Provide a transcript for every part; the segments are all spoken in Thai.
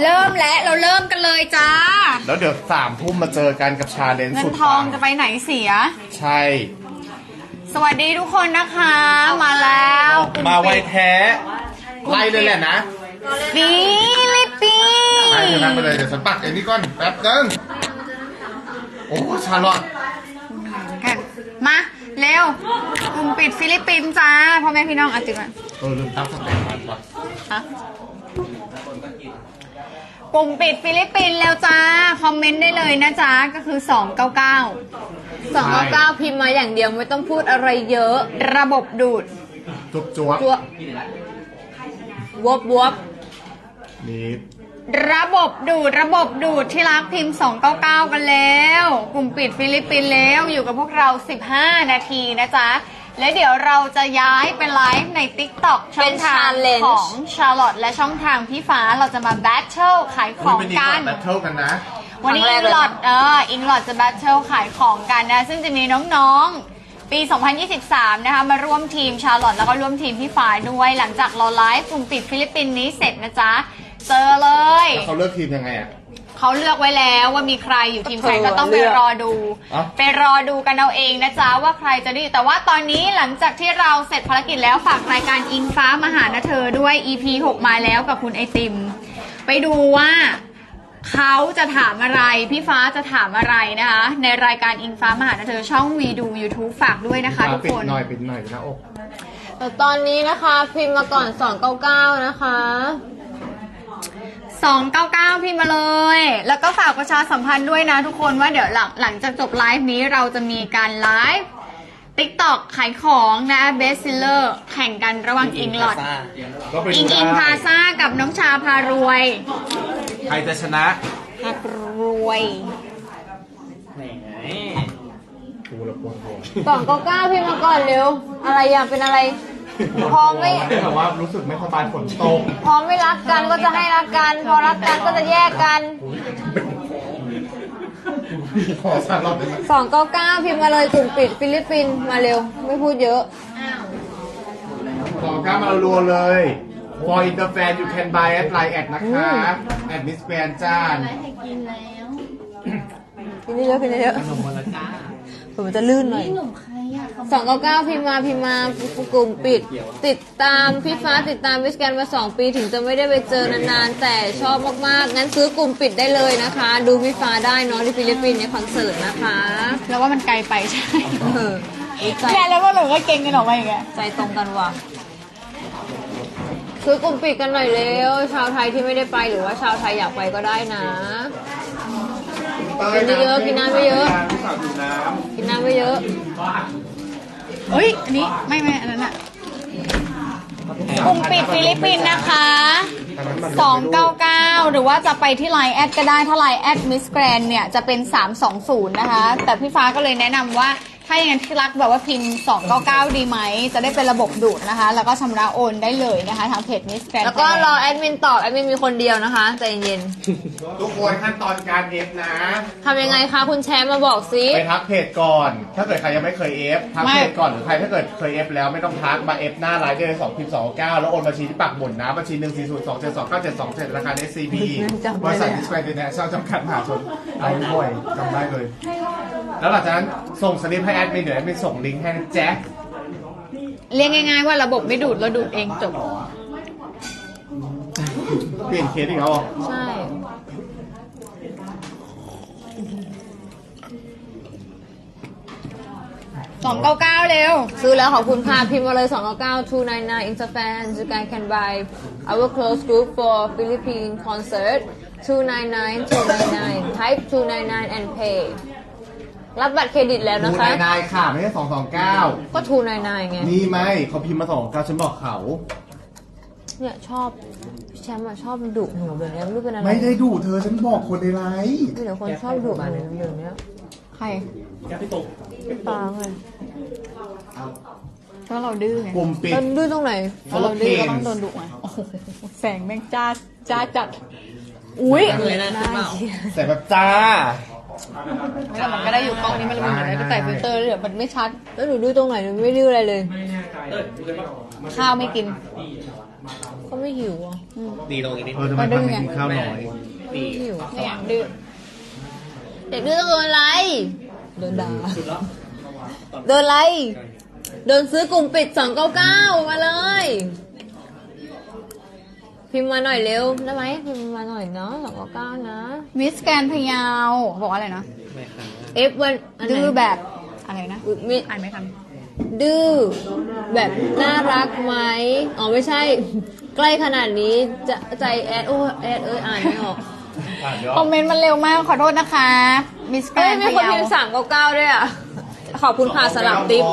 เริ่มแล้วเราเริ่มกันเลยจ้า แล้วเดี๋ยวสามทุ่มมาเจอกันกับชาเลนจ์เงิสุนดทองปัจะไปไหนเสีย ใช่ สวัสดีทุกคนนะคะ มาแล้วมาไวแท้ไล่เลยแหละนะปีลิปปีไล่เธอนั่งไปเลยเดี๋ยวฉันปักไอ้นี่ก่อนแป๊บนึงโอ้ชาลอตกันมาเร็วกลุ่มปิดฟิลิปปินส์จ้าพ่อแม่พี่น้องอาจิกันเออลืมตั้งสเต็ปมันว่ะฮะ กลุ่มปิดฟิลิปปินส์แล้วจ้า คอมเมนต์ได้เลยนะจ๊ะ ก็คือ 299สองเก้าเก้าพิมพ์มาอย่างเดียวไม่ต้องพูดอะไรเยอะ ระบบดูดจุ๊บจ๊วบตัววบวบนี่ระบบดูดระบบดูดที่รักพิมพ์ 299 กันแล้ว กลุ่มปิดฟิลิปปินส์แล้วอยู่กับพวกเรา 15 นาทีนะจ๊ะ และเดี๋ยวเราจะย้ายไปไลฟ์ใน TikTok ช่องทางของชาร์ลอตและช่องทางพี่ฟ้าเราจะมาแบทเทิลขายขอุ๊ยองวันนี้กัก่อนน แบทเทิลกันนะ วันนี้อิงลอดเอออิงลอดจะแบทเทิลขายของกันนะ ซึ่งจะมีน้องๆ ปี 2023 นะคะ มาร่วมทีมชาร์ลอตแล้วก็ร่วมทีมพี่ฟ้าด้วย หลังจากเราไลฟ์กลุ่มปิดฟิลิปปินส์นี้เสร็จนะจ๊ะ เจอเลย แล้วเขาเลือกทีมยังไงอะ เขาเลือกไว้แล้วว่ามีใครอยู่ทีมไหนก็ต้องไปรอดูเอ้าไปรอดูกันเอาเองนะจ๊ะว่าใครจะได้อยู่แต่ว่าตอนนี้หลังจากที่เราเสร็จภารกิจแล้วฝากรายการอิงฟ้ามาหานะเธอด้วย EP 6 มาแล้วกับคุณไอติม ไปดูว่าเขาจะถามอะไร พี่ฟ้าจะถามอะไรนะคะ ในรายการอิงฟ้ามาหานะเธอช่องวีดู YouTube ฝากด้วยนะคะทุกปิดคน หน่อยปิดหน่อยนะอกแต่ตอนนี้นะคะ พิมพ์มาก่อนสองเก้าเก้านะคะ 299พี่มาเลย แล้วก็ฝากประชาสัมพันธ์ด้วยนะทุกคนว่าเดี๋ยวหลังหลังจากจบไลฟ์นี้เราจะมีการไลฟ์ TikTok ขายของนะ Best Seller แข่งกันระหว่างอิงลอดก็ไปอิดูงได้อิงพาซากับน้องชาพารวยใครจะชนะพารวยกูละปวดหัวสองเก้าเก้าพิมพ์มาก่อนเร็ว อะไรอยากเป็นอะไร พอไม่แต่ว่ารู้สึกไม่สบายฝนตกพอไม่รักกันก็จะให้รักกัน พอรักกันก็จะแยกกันขอชาลอตได้ไหมสองเก้าเก้าพิมพ์มาเลยกลุ่มปิดฟิลิปปินส์มาเร็ว ไม่พูดเยอะสองก้ามารัวเลย For Inter Fan you can buy at Line แอดนะคะแอดมิสแกรนจ้านกินเยอะๆกินเยอะๆผมมันจะลื่นหน่อย สองเก้าเก้าพิมพ์มาพิมพ์มากลุ่มปิด ติดตามพี่ฟ้าติดตามวิสแกนมาสองปีถึงจะไม่ได้ไปเจอนานๆ แต่ชอบมากๆ งั้นซื้อกลุ่มปิดได้เลยนะคะ ดูพี่ฟ้าได้เนอะที่ฟิลิปปินส์ในคอนเสิร์ตนะคะแล้วว่ามันไกลไปใช่เออใจแค่แล้วก็หนูก็เก่งกันออกมาอย่างเงี้ยใจตรงกันว่ะซื้อกลุ่มปิดกันหน่อยเร็วชาวไทยที่ไม่ได้ไปหรือว่าชาวไทยอยากไปก็ได้นะ กินเยอะๆกินน้ำเยอะลูกสาวดื่มน้กินน้ำไม่เยอะเฮ้ย อันนี้ไม่ไม่อันนั้นอะกลุ่มปิดฟิลิปปินส์นะคะำอันนั้นมัน299 หรือว่าจะไปที่ไลน์แอดก็ได้ ถ้าไลน์แอดมิสแกรนเนี่ย จะเป็น 320 นะคะ แต่พี่ฟ้าก็เลยแนะนำว่า ถ้าอย่างนั้นที่รักแบบว่าพิมพ์ 299 ดีไหม จะได้เป็นระบบดูดนะคะ แล้วก็ชำระโอนได้เลยนะคะ ทางเพจมิสแกรนแล้วก็รอแอดมินตอบแอดมินมีคนเดียวนะคะใจเย็นทุกคนขั้นตอนการเอฟนะ ๆทำยังไงคะคุณแชมป์มาบอกสิไปทักเพจก่อน ถ้าเกิดใครยังไม่เคยเอฟทักเพจก่อนหรือใครถ้าเกิดเคยเอฟแล้วไม่ต้องทักมาเอฟหน้าไลน์ได้เลยสองพิมพ์สองเก้าแล้วโอนบัญชีที่ปักหมุนนะบัญชีหนึ่งสี่ศูนย์สองเจ็ดสองเก้าเจ็ดสองเจ็ดธนาคาร SCB จำไม่ได้บริษัทดิสแควร์ดินแนชั่นจำกัดมหาชนไอ้บ่อยจำได้เลย แล้วหลังจากนั้นส่งสลิปให้แอดมินเดี๋ยวแอดมินส่งลิงก์ให้นะแจ๊คเรียกง่าย ๆ ว่าระบบไม่ดูดเราดูดเองจบ เปลี่ยนเคสอีกแล้วเหรอใช่299เร็ว ซื้อแล้วขอบคุณค่ะ พิมพ์มาเลย299 299 Interfans you guys can buy our close group for Philippine concert 299 299 type 299 and pay รับบัตรเครดิตแล้วทูนะคะ นายนายค่ะ ไม่ใช่สองสองเก้าก็299ไง นี่ไหมเขาพิมพ์มาสองเก้าฉันบอกเขา เนี่ยชอบแชมป์อะชอบดุหนูแบบเนี้ยไม่รู้เป็นอะไรไม่ได้ดูเธอฉันบอกคนในไลน์มีแต่คนชอบดุหนูแบบเนี้ยใครตาไงเพราะเราดื้อไงกลุ่มปิด แล้วดื้อตรงไหน เพราะเราดื้อก็ต้องโดนดุไงโอ้โหแสงแม่งจ้าจ้าจัด อุ้ยแต่แบบจ้า แต่มันก็ได้อยู่กล้องนี้มันเลยมันเหมือนได้ใส่ฟิลเตอร์เดี๋ยวมันไม่ชัด แล้วหนูดื้อตรงไหนหนูไม่ดื้ออะไรเลยข้าวไม่กินเขาไม่หิวอะดีตรงนี้นิดเออทำไมพันไม่กินข้าวน้อยดีไม่หิวเนี่ยดื้อเด็กดื้อต้องโดนอะไร โดนด่า โดนอะไร โดนซื้อกลุ่มปิด299มาเลย พิมพ์มาหน่อยเร็วได้ไหมพิมพ์มาหน่อยเนาะ299นะ มิสแกนพะเยาวบอกว่าอะไรนะไม่ค่ะ F วันนไหนดื้อแบบอะไรนะ อุ๊ยมิอ่านไม่ทันดื้อแบบน่ารักไหมอ๋อไม่ใช่ ใกล้ขนาดนี้จะใจแอดโอ้แอดเอ้ยอ่านไม่ออกอ่านเดี๋ยวคอมเมนต์มันเร็วมากขอโทษนะคะ มิสแกเอ้ยนมีพะคนเยาพิมพ์สามเก้าเก้าด้วยอะขอบคุณค่ะสลับติ๊บ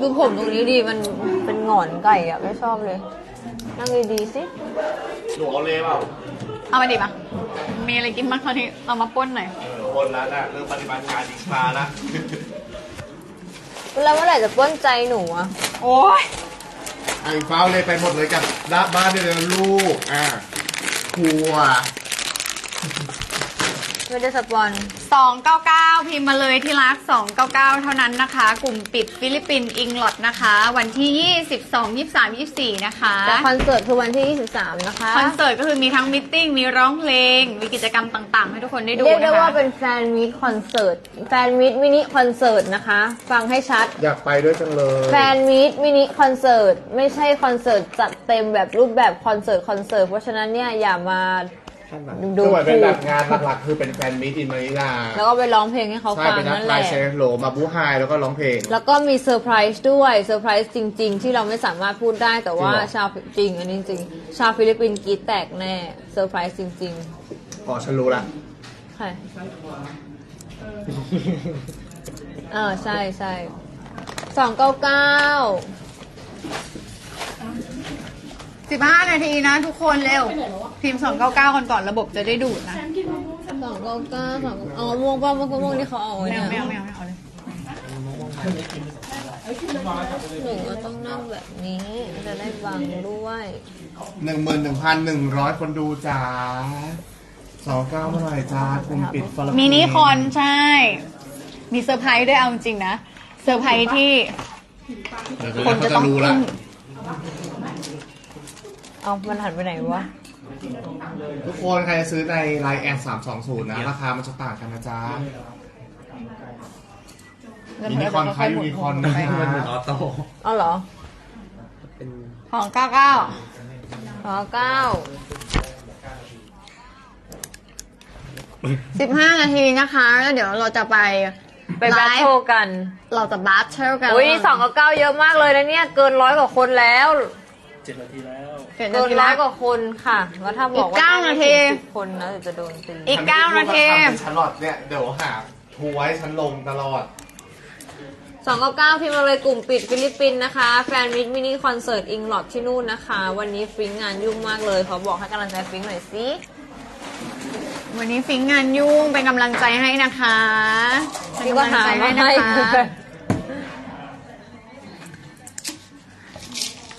ดูผมตรงนี้ดีมันเป็นหงอนไก่อะไม่ชอบเลย นั่งดีๆสิ หนูเอาเลยเปล่าเอามาดิมามีอะไรกินบ้างคราวนี้ เรามาป้นหน่อย เออคนละน่ะเรื่องปฏิบัติงานอีกพาละ แล้วเมื่อไหร่จะป้นใจหนูอะโอ้ยไอ้ฟ้าวเลยไปหมดเลยกับด้านบ้านเดียวเลยลูก อ่าครัว ไม่ได้สปอน 299 พิมพ์มาเลยที่รัก 299 เท่านั้นนะคะ กลุ่มปิดฟิลิปปินส์อิงลอดนะคะ วันที่ 22 23 24 นะคะแต่คอนเสิร์ตคือวันที่ 23 นะคะ คอนเสิร์ตก็คือมีทั้งมิทติ้งมีร้องเพลง มีกิจกรรมต่างๆ ให้ทุกคนได้ดูเรียกได้นะคะว่าเป็นแฟนมิตคอนเสิร์ต แฟนมิตมินิคอนเสิร์ตนะคะ ฟังให้ชัด อยากไปด้วยจังเลยแฟนมิตมินิคอนเสิร์ตไม่ใช่คอนเสิร์ตจัดเต็มแบบรูปแบบคอนเสิร์ตคอนเสิร์ตเพราะฉะนั้นเนี่ยอย่ามา ดูคือเหมือนเป็นแบบงานหลักๆคือเป็นแฟนมิตรอินมานิลาแล้วก็ไปร้องเพลงให้เขาใช่ฟังเป็นนักนั่นแหไลละฟ์เซโลมาบูไฮแล้วก็ร้องเพลง แล้วก็มีเซอร์ไพรส์ด้วยเซอร์ไพรส์จริง ๆ ที่เราไม่สามารถพูดได้แต่ว่าจริงเหรอ ชาวจริงอันนี้จริง ชาวฟิลิปปินส์กรีดแตกแน่เซอร์ไพรส์จริงอ๋อฉันรู้ละ ๆใช่เออใช่ใช่สองเก้าเก้า 15นาทีนะทุกคนเร็ว พิมพ์299คนก่อนระบบจะได้ดูดนะสองเก้าเก้าสองอ๋อม่วงป่ะม่วงม่วงที่เขาเอาไว้ไม่เนี่ยเอาไม่เอาไม่เอาไม่เอาเลยหนูก็ต้องนั่งแบบนี้ จะได้บังด้วย หนึ่งหมื่นหนึ่งพันหนึ่งร้อยคนดูจ้าสองเก้าเมื่อไหร่จ้ากลุ่มปิดฟลมินิคอนใช่ มีเซอร์ไพรส์ด้วยเอาจริงๆนะ เซอร์ไพรส์ที่เดี๋ยวคนเขาจะจะต้องรู้อึ้ละง เอามันหันไปไหนวะ ทุกคนใครจะซื้อในไลน์แอดสามสองศูนย์นะ ราคามันจะต่างกันนะจ๊ะมินิคอนคล้ายยูนิคอร์นนะให้มันเหมือนออโต้เอาเหรอ เป็นของ99อ๋อเก้า15นาทีนะคะ แล้วเดี๋ยวเราจะไปไปแบทเทิลกัน เราจะบัตเทิลกัน อุ้ยสองกับเก้าเยอะมากเลยนะเนี่ย เกินร้อยกว่าคนแล้ว เจ็ดนาทีแล้วเกิเกินนร้อยกว่าคนค่ะแล้วถ้าบอกว่าอีกเก้าได้ไม่นาทีถึงสิบคนนะเดี๋ยวจะโดนตีอีก9นาทีฉัฉันหลอดเนี่ยเดี๋ยวหาทัวร์ให้ฉันลงตลอด สองกับเก้าพิมพ์มาเลยกลุ่มปิดฟิลิปปินส์นะคะ แฟนมิตมินิคอนเสิร์ตอิงลอดที่นู่นนะคะ วันนี้ฟริ้งงานยุ่งมากเลยเขาบอกให้กำลังใจฟริ้งหน่อยสิวันนี้ฟิงงานยุ่งเป็นกำลังใจให้นะคะเป็นพี่ก็กำลังถามใจมาให้ให้นะคะ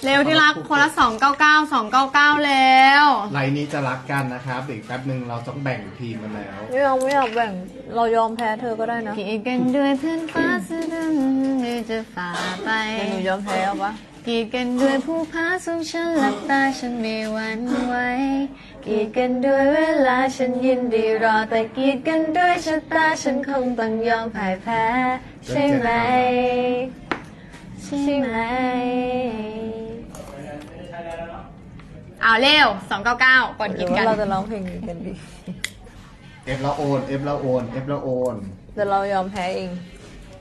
เร็วที่รักคนละ299 299แล้วไลน์นี้จะรักกันนะครับเดี๋ยวอีกแป๊บหนึ่งเราต้องแบ่งทีมกันแล้ว ไม่เอาไม่อยากแบ่งเรายอมแพ้เธอก็ได้นะกีดกันด้วยเพื่อนฟ้าสะดึงหรือจะฝ่าไปเดี๋ยวหนูยอมแพ้เอาปะกีดกันด้วยผู้พาสูงฉันหลับตาฉันไม่หวั่นไหวกีดกันด้วยเวลาฉันยินดีรอ แต่กีดกันด้วยชะตาฉันคงต้องยอมพ่ายแพ้ ใช่ไหม ใช่ไหม เอาเร็ว299ก่อนหกิรืนอกัว่านเราจะร้องเพลงนี้กันดี เอฟแล้วโอนเอฟแล้วโอนเอฟแล้วโอน เดี๋ยวเรายอมแพ้เอง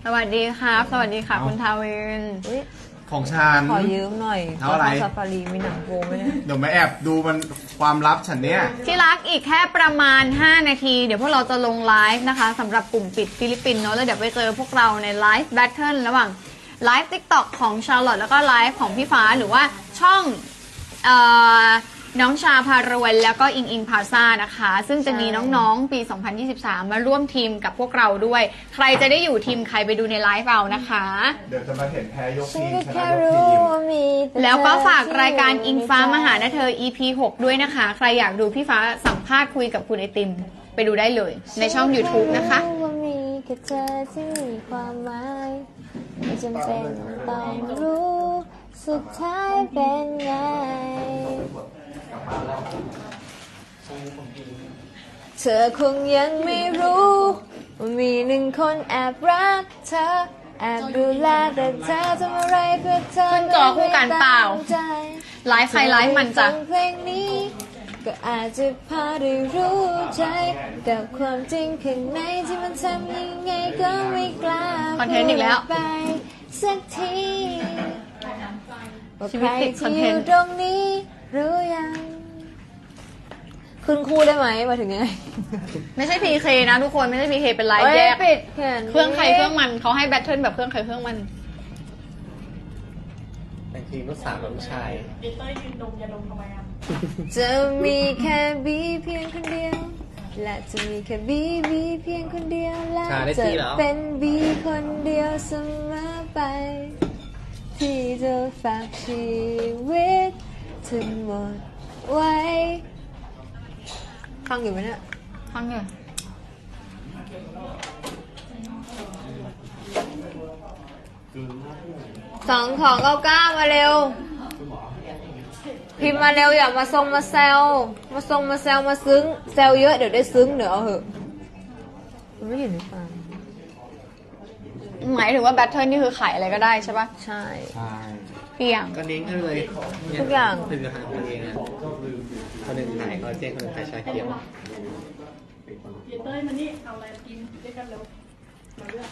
สวัสดีครับ สวัสดีค่ะ เอา คุณทาวิน อุ๊ยของฉัน ขอยืมหน่อยเท่าไหร่ซาฟารีมีหนังโกไหมเนี่ยเดี๋ยวมาแอบดูมันความลับฉันเนี่ย ที่รักอีกแค่ประมาณ 5 นาที เดี๋ยวพวกเราจะลงไลฟ์นะคะสำหรับกลุ่มปิดฟิลิปปินส์เนาะแล้วเดี๋ยวไปเจอพวกเราในไลฟ์แบทเทิลระหว่างไลฟ์ทิกตอกของชาร์ลอตแล้วก็ไลฟ์ของพี่ฟ้าหรือว่าช่อง เอ่อน้องชาพารวยแล้วก็อิงอิงพาซานะคะ ซึ่งจะมีน้องๆ ปี 2023 มาร่วมทีมกับพวกเราด้วย ใครจะได้อยู่ทีมใครไปดูในไลฟ์เอานะคะ เดี๋ยวจะมาเห็นแพ้ยกฉันทีมก็ชนะแค่ยกรู้ทีม ว่ามีต่แล้วก็เธอฝากรายการที่อิงฟ้าในใจมาหานะเธอ EP 6 ด้วยนะคะ ใครอยากดูพี่ฟ้าสัมภาษณ์คุยกับคุณไอติม ไปดูได้เลยในช่อง YouTube นะคะ ฉัแรู้ว่ามีแค่เธอที่มีความหมายไม่จำเป็นต้องรู้ สุดท้ายเป็นไง เธอคงยังไม่รู้ว่ามีหนึ่งคนแอบรักเธอ แอบดูแลแต่เธอทำอะไรเพื่อเธอขึ้นจอคู่กันเปล่าไม่ตั้งใจไลฟ์ใครไลฟ์มันจ้ะ ฟังเพลงนี้ ก็อาจจะพอได้รู้ใจ กับความจริงข้างในที่มันทำยังไงก็ไม่กล้าคอนเทนต์อีกแล้ว พูดไปสักทีว่า ชีใควิรตติดคอนที่เทอนต์ยู่ตรงนี้รู้ยัง ขึ้นคู่ได้ไหมหมายถึงยังไงไม่ใช่ PK นะทุกคนไม่ใช่ PK เป็นไลฟ์เอ้ยแยกปิดแขนเครื่องใครเครื่องมันเขาให้แบทเทิลแบบเครื่องใครเครื่องมัน แต่งทีมลูกสาวกับลูกชาย จะมีแค่บีเพียงคนเดียว และจะมีแค่บีบีเพียงคนเดียวและชาได้จะที่เหรอ เป็นบีคนเดียวเสมอไป ที่จะฝากชีวิตทั้งหมดไว้ฟังอยู่ไหมเนี่ยฟังเลยสองของเก้าเก้ามาเร็ว พิมพ์มาเร็วอย่ามาทรงมาแซวมาทรงมาแซวมาซึ้งแซวเยอะเดี๋ยวได้ซึ้งเดี๋ยวเอาเหอะมันไม่เห็นในฟัง หมายถึงว่าแบทเทิลนี่คือขายอะไรก็ได้ใช่ปะใช่ ใช่เพียงก็เน้นกันเลยทุกอย่างผลิตภัณฑ์ตัวเองนะคนหนึ่งขายคอลลาเจนคนหนึ่งขายชาเขียวเต้ยมานี่เอาอะไรกินด้วยกันเร็วมาเลือก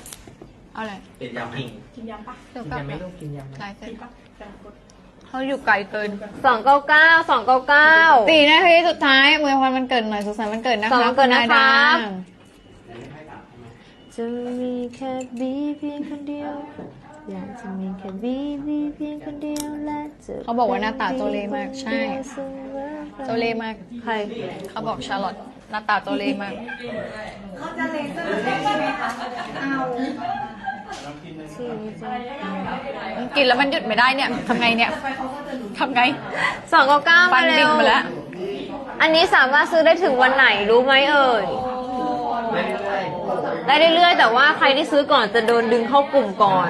เอาเลยเป็นยำพิงกินยำปะเดี๋ยวกลับยังไม่มาต้องกินยำไลฟ์เสร็จกินปะแบ่งกดเขาอยู่ไกลเกินสองเก้าเก้าสองเก้าเก้า สี่นาทีสุดท้ายอวยพรมันเกิดหน่อยสุขสันต์วันเกิดนะคะสองวันเกิดนะคะณอาดา จะมีแค่บีเพียงคนเดียว อยากจะมีแค่บีบีเพียงคนเดียวและจะเขาบอกว่าหน้าตาโจเลมากใช่ โจเล่มาก ใคร เขาบอกชาร์ลอตหน้าตาโจเล่มากสี่จ้ะมันกินแล้วมันหยุดไม่ได้เนี่ยทำไงเนี่ยทำไงสองเก้าเก้าฟัมานเร็ดิ่งวมาแล้วอันนี้สามารถซื้อได้ถึงวันไหนรู้ไหมเอ่ย ได้เรื่อยๆ แต่ว่าใครที่ซื้อก่อนจะโดนดึงเข้ากลุ่มก่อน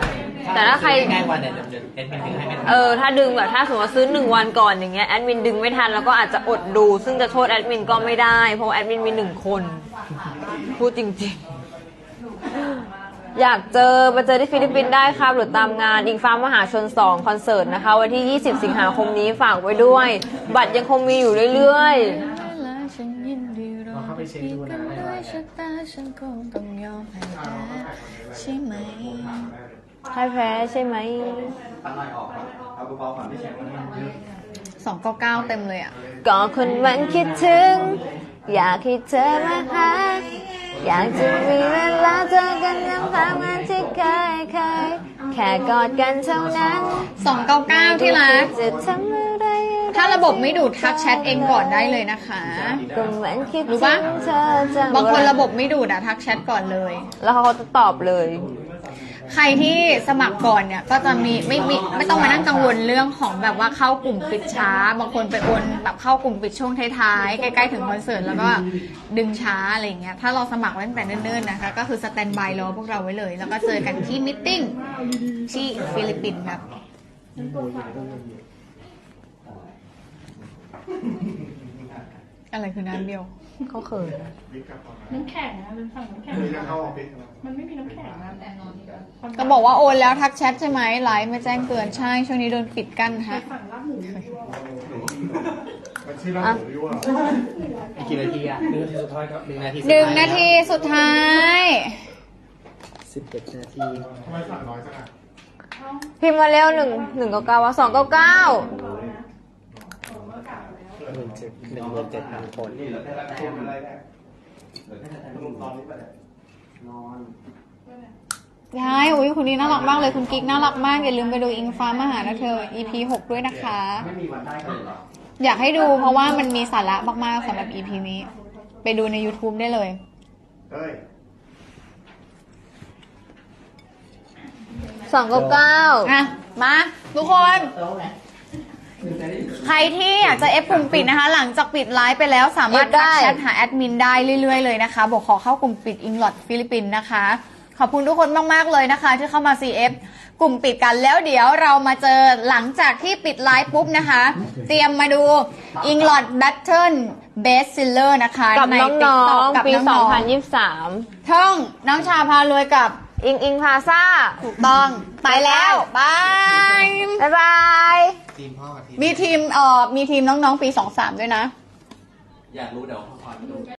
แต่ถ้าใครใกล้วันเนี่ยเดี๋ยวเอ็ดมินดึงให้ไม่ทันเออถ้าดึงแบบถ้าสมมติว่าซื้อหนึ่งวันก่อนอย่างเงี้ยแอดมินดึงไม่ทันแล้วก็อาจจะอดดู ซึ่งจะโทษแอดมินก็ไม่ได้ เพราะว่าแอดมินมีหนึ่งคน พูดจริงๆ อยากเจอมาเจอที่ฟิลิปปินส์ได้ครับหรือตามงานอิงฟ้ามหาชน 2 คอนเสิร์ตนะคะ วันที่ 20 สิงหาคมนี้ฝากไว้ด้วย บัตรยังคงมีอยู่เรื่อยๆ ลองเข้าไปเช็คดูนะใช่ไหมให้แพ้ใช่ไหมสองเก้าเก้าเต็มเลยอะ ก็คนมันคิดถึง อยากให้เธอมาหาอยากจะมีเวลาเจอกันน้ำตามงานที่เคยเคยแค่กอดกันเท่านั้นสองเก้าเก้าที่รักจะทำอะไร ถ้าระบบไม่ดูดทักแชทเองก่อนได้เลยนะคะ ก็เหมือนคิดรู้ถึปะงเธอจะบางคนระบบไม่ดูดอะทักแชทก่อนเลย แล้วเขาจะตอบเลย ใครที่สมัครก่อนเนี่ยก็จะมีไม่มีไม่ต้องมานั่งกังวลเรื่องของแบบว่าเข้ากลุ่มปิดช้า บางคนไปโอนแบบเข้ากลุ่มปิดช่วงท้ายๆใกล้ๆถึงคอนเสิร์ตแล้วก็ดึงช้าอะไรอย่างเงี้ยถ้าเราสมัครไว้ตั้งแต่เนิ่นๆนะคะ ก็คือสแตนบายรอพวกเราไว้เลย แล้วก็เจอกันที่มิทติ้งที่ฟิลิปปินส์ครับ อะไรคือน้ำเดียวเขาเขินน้ำแข็งนะมันสั่งน้ำแข็งนี่จะเข้าออฟฟิศมันไม่มีน้ำแข็งนะก็บอกว่าโอนแล้วทักแชทใช่ไหมไลฟ์ไม่แจ้งเตือนใช่ช่วงนี้โดนปิดกั้นฮะสั่งลาบหมูมันชื่อร้านหมูยั่วอีกกี่นาทีอะหนึ่งนาทีสุดท้ายครับหนึ่งนาทีหนึ่งนาทีสุดท้าย สิบเอ็ดนาทีทำไมสั่งน้อยจังอะพิมพ์มาเร็วหนึ่งหนึ่งเก้าเก้าว่าสองเก้าเก้า หนึ่งเจ็ดหนึ่งหมื่นเจ็ดพันคนยายอุ้ยคนนี้น่ารักมากเลยคุณกิ๊กน่ารักมากอย่าลืมไปดูอิงฟ้ามาหานะเธอ EP 6ด้วยนะคะอยากให้ดูเพราะว่ามันมีสาระมากๆสำหรับ EP นี้ ไปดูใน YouTube ได้เลยเฮ้ยสองเก้าเก้าอะ มา ทุกคน ใครที่อยากจะเอฟกลุ่มปิดนะคะ หลังจากปิดไลฟ์ไปแล้วสามารถทักแชทหาแอดมินได้เรื่อยๆเลยนะคะ บอกขอเข้ากลุ่มปิดอิงลอดฟิลิปปินส์นะคะ ขอบคุณทุกคนมากๆเลยนะคะ ที่เข้ามา CF กลุ่มปิดกันแล้วเดี๋ยวเรามาเจอหลังจากที่ปิดไลฟ์ปุ๊บนะคะ เตรียมมาดู England Battle Best Seller นะคะกับในน้ TikTok องกับๆปีน้องๆ2023ท่องน้องชาพารวยกับ อิงอิงพาซ่า ถูกต้อง ไปแล้วบายบ๊ายบาย ทีมพ่อกับทีมมีทีมเอ่อมีทีมน้องๆปี23ด้วยนะ อยากรู้เดี๋ยวพ่อพรมาดู